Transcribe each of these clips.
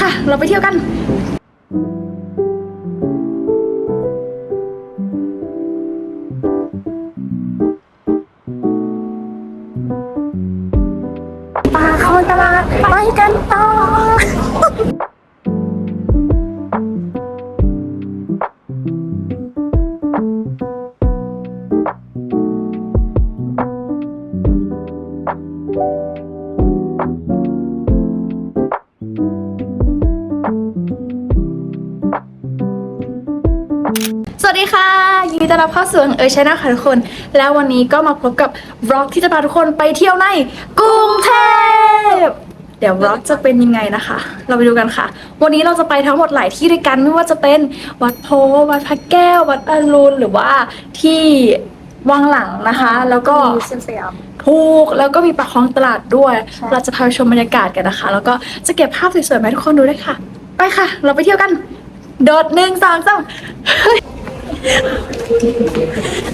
ค่ะ เราไปเที่ยวกันาสู่เออชนะค่ะทุกคน แล้ววันนี้ก็มาพบกับวล็อกที่จะพาทุกคนไปเที่ยวในกรุงเทพเดี๋ยววล็อกจะเป็นยังไงนะคะ เราไปดูกันค่ะ วันนี้เราจะไปทั้งหมดหลายที่ด้วยกันไม่ว่าจะเป็นวัดโพธิ์วัดพระแก้ว วัดอรุณหรือว่าที่วังหลังนะคะ แล้วก็เซียมสยามถูกแล้วก็มีปากคลองตลาดด้วยใช่เราจะพาไปชมบรรยากาศกันนะคะ แล้วก็จะเก็บภาพสวยๆมาให้ทุกคนดูด้วยค่ะ ไปค่ะ เราไปเที่ยวกันโดดหนึ่งสองสาม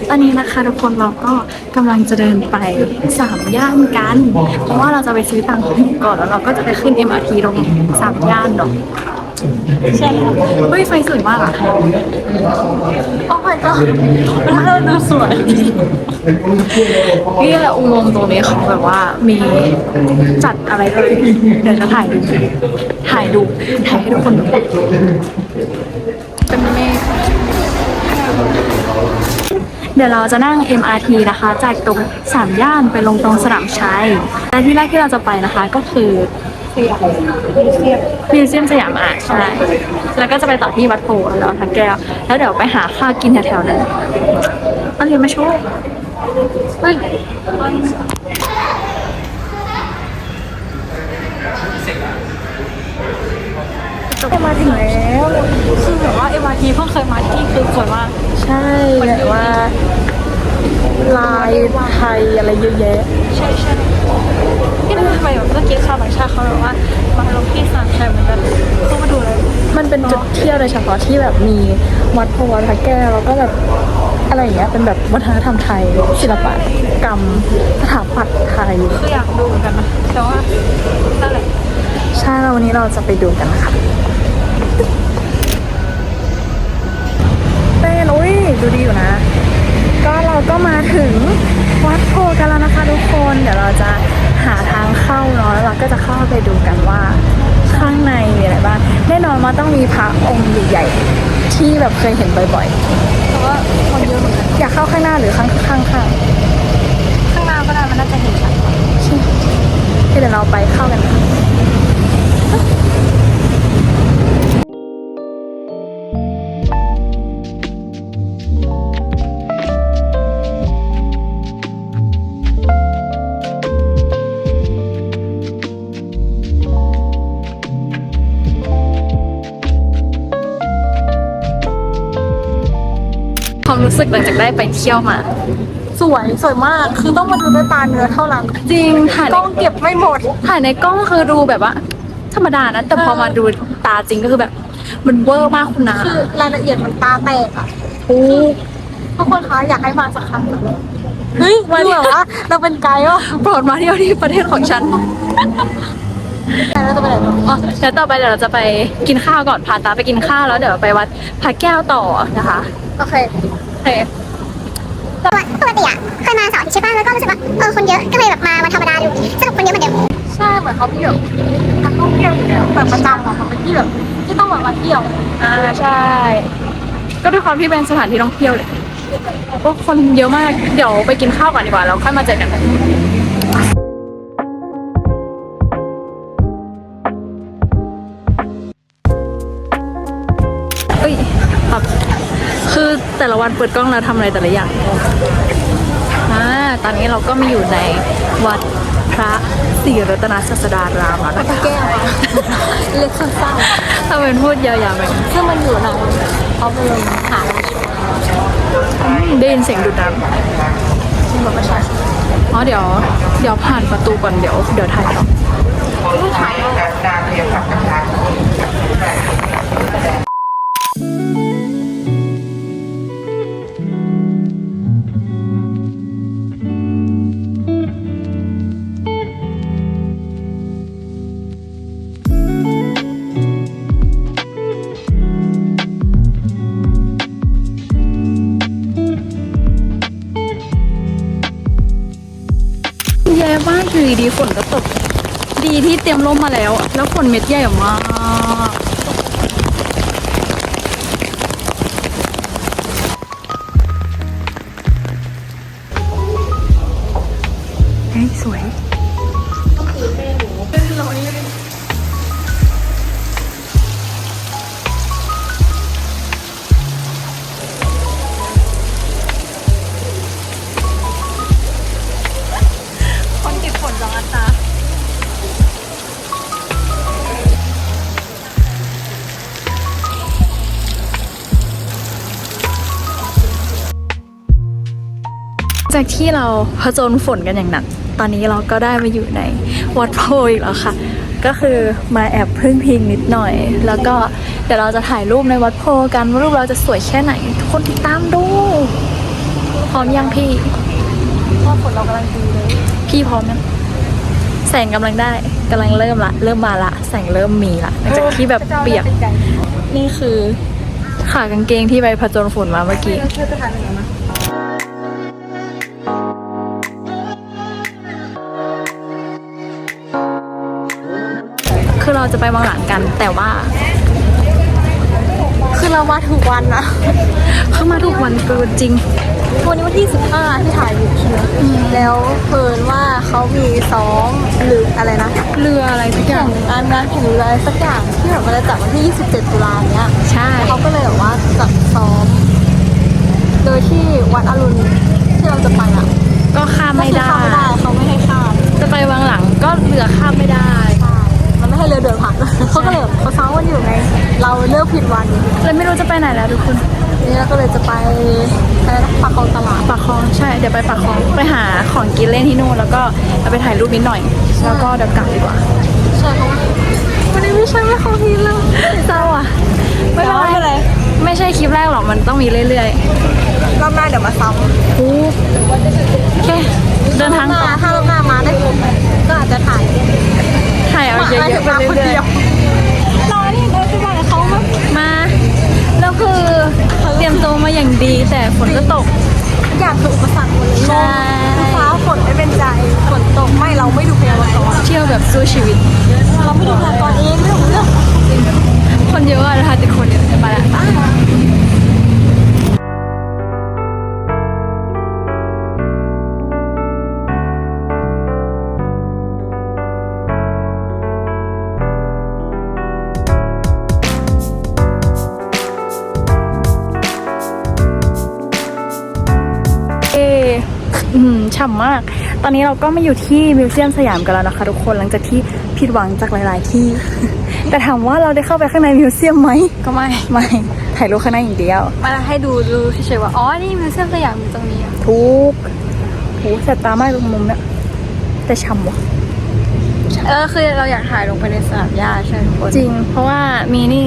ตอนนี้นะคะทุกคนเราก็กำลังจะเดินไปสามย่านกัน เพราะว่าเราจะไปซื้อตังค์ก่อนแล้วเราก็จะไปขึ้น MRT ตรงสามย่านเนาะใช่ค่ะเฮ้ยไฟสวยมากอะโอ้ my god มันเริ่มดูสวยนี่แหละอุโมงค์ตรงนี้เขาแบบว่ามีจัดอะไรเลยเดี๋ยวจะถ่ายดูถ่ายดูถ่ายให้ทุกคนดูเป็นเมฆ เดี๋ยวเราจะนั่ง MRT นะคะ จากตรงสามย่านไปลงตรงสนามชัยและที่แรกที่เราจะไปนะคะก็คือมิวเซียมสยามอาร์ตใช่แล้วก็จะไปต่อที่วัดโพธิ์แล้วทักแก้ว แล้วเดี๋ยวไปหาข้าวกินแถวๆนั้นเอาเรียนมาโชว์เฮ้ยมาถึง คือแบบว่า MRT เพิ่งเคยมาที่คือสวยมาก ใช่แบบว่า ลายไทยอะไรเยอะแยะ ใช่ใช่ที่นั่นทำไมแบบเมื่อกี้ชาวต่างชาติเขาแบบว่ามาลงที่สนามชัยเหมือนกันเขามาดูเลยมันเป็นจุดเที่ยวโดยเฉพาะที่แบบมีวัดโพธิ์วัดพระแก้วแล้วก็แบบอะไรอย่างเงี้ยเป็นแบบวัฒนธรรมไทยศิลปะกรรมสถาปัตย์ไทยคืออยากดูเหมือนกันนะแต่ว่านั่นแหละใช่แล้ววันนี้เราจะไปดูกันนะคะ ดูดีอยู่นะ ก็เราก็มาถึงวัดโพธิ์กันแล้วนะคะทุกคน เดี๋ยวเราจะหาทางเข้าเนาะแล้วเราก็จะเข้าไปดูกันว่าข้างในมีอะไรบ้างแน่นอนว่าต้องมีพระองค์ใหญ่ๆที่แบบเคยเห็นบ่อยๆแต่ว่าคนเยอะเหมือนกันอยากเข้าข้างหน้าหรือข้างข้างข้างข้างหน้าก็ได้มันน่าจะเห็นชัดกว่าเดี๋ยวเราไปเข้ากันค่ะ รู้สึกหลังจากได้ไปเที่ยวมา สวยสวยมากคือต้องมาดูด้วยตาเนื้อเท่านั้นจริงถ่ายในต้องเก็บไม่หมด ถ่ายในกล้องคือดูแบบว่า ธรรมดานะแต่พอมาดูตาจริงก็คือแบบ มันเวอร์มากคุณนะคือรายละเอียดมันตาแตกอะโอ้ทุกคนคะอยากให้มาสักครั้งเฮ้ยมาแบบว่าเราเป็นไกด์วะโปรดมาเที่ยวที่ประเทศของฉันแต่เราจะไปไหนต่ออ๋อเดี๋ยวต่อไปเดี๋ยวเราจะไปกินข้าวก่อนพาตาไปกินข้าวแล้วเดี๋ยวไปวัดพระแก้วต่อนะคะ โอเคโอ เค ปกติอะเคยมาเสาร์อาทิตย์ใช่ป่ะแล้วก็รู้สึกว่าเออคนเยอะก็เลยแบบมาวันธรรมดาดูสรุปคนเยอะเหมือนเดิมใช่เหมือนเขาพี่แบบนักท่องเที่ยวอยู่แล้วแบบประจำของเขาเป็นที่แบบที่ต้องแบบมาเที่ยวอ่าใช่ ก็ด้วยความที่เป็นสถานที่ท่องเที่ยวเลยก็คนเยอะมาก เดี๋ยวไปกินข้าวก่อนดีกว่าแล้วค่อยมาเจอกัน แต่ละวันเปิดกล้องแล้วทำอะไรแต่ละอย่างอ่าตอนนี้เราก็มาอยู่ในวัดพระศรีรัตนศาสดารามแล้วนะคะแก้วอะเล็กสั้นถ้าเป็นพูดยาวๆแบบนี้ๆซึ่งมันอยู่ในเขาเป็นหาราชอืมได้ยินเสียงดูดน้ำที่แบบประชาชนอ๋อเดี๋ยว เดี๋ยวผ่านประตูก่อนเดี๋ยวเดี๋ยวถ่ายต่อไม่ถ่ายเอาต ดีๆฝนก็ตก ดีที่เตรียมร่มมาแล้ว แล้วฝนเม็ดใหญ่มาก จากที่เราผจญฝนกันอย่างหนัก ตอนนี้เราก็ได้มาอยู่ในวัดโพอีกแล้วค่ะ ก็คือมาแอบพึ่งพิงนิดหน่อย แล้วก็เดี๋ยวเราจะถ่ายรูปในวัดโพกันว่ารูปเราจะสวยแค่ไหน ทุกคนติดตามดู พร้อมยังพี่เพราะฝนเรากำลังดีเลย พี่พร้อมยังแสงกำลังได้กำลังเริ่มละ เริ่มมาละ แสงเริ่มมีละหลังจากที่แบบเปียก นี่คือขากางเกงที่ไปผจญฝนมาเมื่อกี้ จะทานอะไรมาคือเราจะไปวังหลังกัน แต่ว่า คือเรามาถูกวันนะเข้ามาทุกวันเกินจริง วันนี้วันที่15ที่ถ่ายอยู่ใช่ไหมแล้วเพิ่นว่าเขามีซ้อมหรืออะไรนะเรืออะไรทุกอแข่ย่างงงานงานแข่งหรืออะไรสักอย่างที่แบบมันจะจัดวันที่ 27 ตุลาเนี้ยใช่เขาก็เลยแบบว่าจัดซ้อม โดยที่วัดอรุณที่เราจะไปอะ ก็ข้ามไม่ได้ก็คือข้ามไม่ได้เขาไม่ให้ข้ามจะไปวังหลังก็เรือข้ามไม่ได้ ใช่มันไม่ให้เรือเดินผ่านเขาก็เลยแบบเขาซ้อมกันอยู่ไง เราเลือกผิดวันเลยไม่รู้จะไปไหนแล้วทุกคนนี่เราก็เลยจะไปอะไรนะปากคลองตลาดปากคลองใช่เดี๋ยวไปปากคลองไปหาของกินเล่นที่นู่นแล้วก็เอาไปถ่ายรูปนิดหน่อย แล้วก็เดี๋ยวกลับดีกว่าใช่เพราะว่าวันนี้ไม่ใช่ไม่ของพี่เลยเศร้าอะไม่ไม่เป็นเป็นไรไรไม่ใช่คลิปแรกหรอกมันต้องมีเรื่อยรอบหน้าเดี๋ยวมาซ้ๆโอเคำเดินทางรอบหต่อน้าถ้ารอบหน้ามาได้ผมก็อา จจะถ่ายถ่ายเอาเยอะๆไปมาคนเรื่อยเดียวรอนี่เราจะมากับเขามั้ยๆมาแล้วคือเตรียมตัวมาอย่างดีแต่ฝนก็ตก อยากถูกอุปสรรคหมดเลยใช่ฟ้าฝนไม่เป็นใจฝนตกไม่เราไม่ดูพยากรณ์เที่ยวแบบสู้ชีวิต เราไม่ดูพยากรณ์เองเรื่องของเรื่องคนเยอะอะนะคะแต่คนเยอะจะมาละ ฉ่ำมาก ตอนนี้เราก็มาอยู่ที่มิวเซียมสยามกันแล้วนะคะ ทุกคนหลังจากที่ผิดหวังจากหลาย ๆ ที่ แต่ถามว่าเราได้เข้าไปข้างในมิวเซียมไหมก็ไม่ไม่ถ่ายรูปข้างในอย่างเดียวมาให้ดูดูเฉยๆว่าอ๋อนี่มิวเซียมสยามอยู่ตรงนี้อะทุกโหแสบตามากตรงมุมเนี่ยแต่ฉ่ำว่ะเออคือเราอยากถ่ายลงไปในสนามหญ้าใช่ไหมทุกคนจริง เพราะว่ามีนี่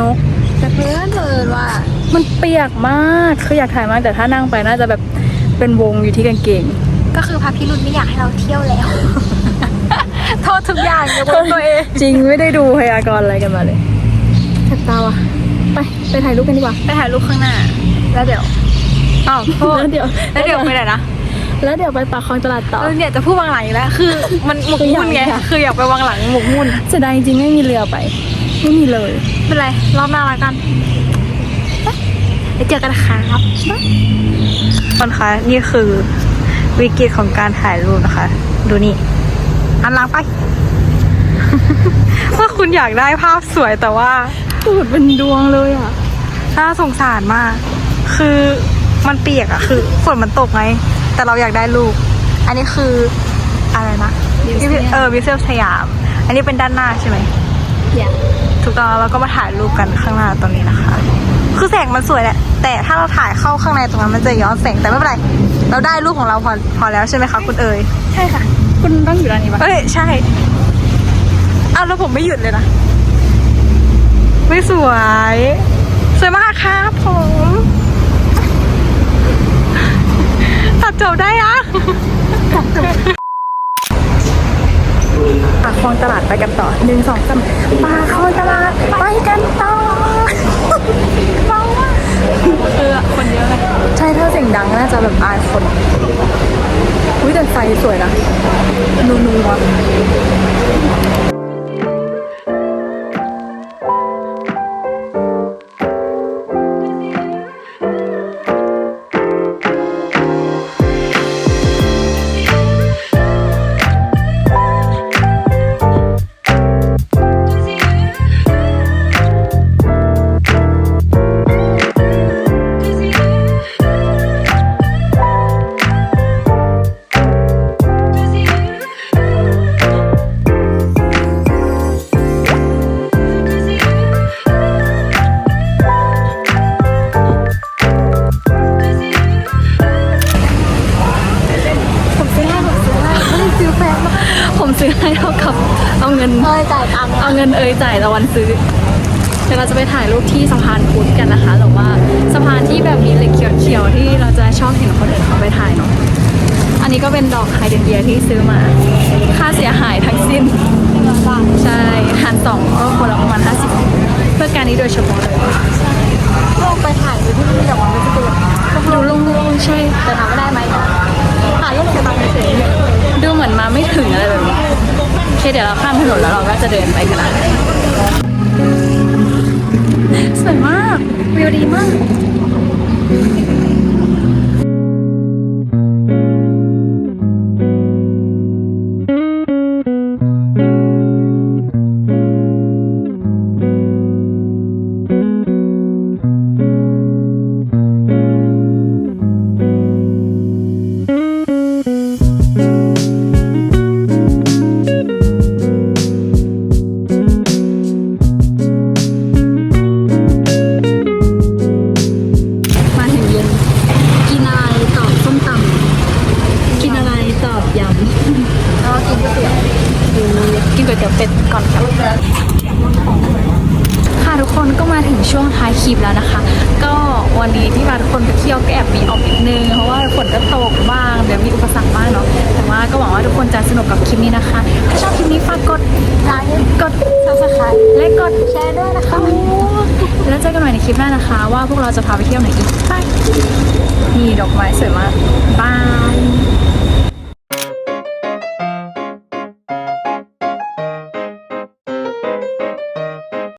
นกแต่เพื่อนเอิญว่า มันเปียกมากคืออยากถ่ายมากแต่ถ้านั่งไปน่าจะแบบ เป็นวงอยู่ที่กางเกง ก็คือพระพิรุณไม่อยากให้เราเที่ยวแล้ว โทษทุกอย่างยกเว้นตัวเองจริงไม่ได้ดูพยากรณ์อะไรกันมาเลยแสบตาว่ะไปไปถ่ายรูปกันดีกว่า ไปถ่ายรูปข้างหน้า แล้วเดี๋ยวอ้าวโทษแล้วเดี๋ยวแล้วเดี๋ยวไปไหนนะแล้วเดี๋ยวไปปากคลองตลาดต่อเออเนี่ยจะพูดวางหลังอีกแล้วคือ มันหมกมุ่นไงคืออยากคืออยากไปวางหลังหมกมุ่นเสียดายจริงๆไม่มีเรือไปไม่มีเลยไม่เป็นไรรอบหน้าละกันเดี๋ยวเจอกันครับ คนคะนี่คือวิกฤตของการถ่ายรูปนะคะ ดูนี่อันล้างไปว่าคุณอยากได้ภาพสวยแต่ว่าตูดเป็นดวงเลยอะน่าสงสารมาก คือมันเปียกอะคือฝนมันตกไง แต่เราอยากได้รูป อันนี้คืออะไรนะ Museum เออวิเซียมสยาม อันนี้เป็นด้านหน้าใช่ไหมอยากถูกต้องแล้วเราก็มาถ่ายรูปกันข้างหน้าตรงนี้นะคะ คือแสงมันสวยแหละ แต่ถ้าเราถ่ายเข้าข้างในตรงนั้นมันจะย้อนแสงแต่ไม่เป็นไร เราได้รูปของเราพอพอแล้วใช่ไหมคะคุณเอ๋ยใช่ค่ะ คุณต้องอยู่ด้านนี้ปะเอ้ยใช่อ้าวแล้วผมไม่หยุดเลยนะ ไม่สวย สวยมากครับผมตัดจบได้อะปากคลองตลาดไปกันต่อหนึ่งสองสามปากคลองตลาดไปกันต่อเบามาก เออคนเยอะเลยใช่ถ้าเสียงดังน่าจะแบบอายคนอุ้ยแต่ไฟสวยนะนูนูว เอาเงินเอยจ่ายตะวันซื้อเดี๋ยวเราจะไปถ่ายรูปที่สะพานพุทธกันนะคะหรือว่าสะพานที่แบบมีเหล็กเขียวๆที่เราจะชอบเห็นคนอื่นเขาไปถ่ายเนาะอันนี้ก็เป็นดอกไฮเดรนเยียที่ซื้อมา ค่าเสียหายทั้งสิ้นใช่หารสองก็คนละประมาณ50เพื่อการนี้โดยเฉพาะเลยลงไปถ่ายดูที่นี่แต่ว่าไม่ใช่ตัวดูโล่งๆใช่แต่ถามว่าได้ไหม หายรูปในบางเฉยดูเหมือนมาไม่ถึงอะไรแบบนี้โอเคเดี๋ยวเราข้ามถนนแล้วเราก็จะเดินไปกันละสวยมากวิวดีมาก ว่าทุกคนจะสนุกกับคลิปนี้นะคะ ถ้าชอบคลิปนี้ฝากกดไลค์กด subscribe และกดแชร์ด้วยนะคะ แล้วเจอกันใหม่ในคลิปหน้านะคะ ว่าพวกเราจะพาไปเที่ยวไหนอีกไปนี่ดอกไม้สวยมากบาย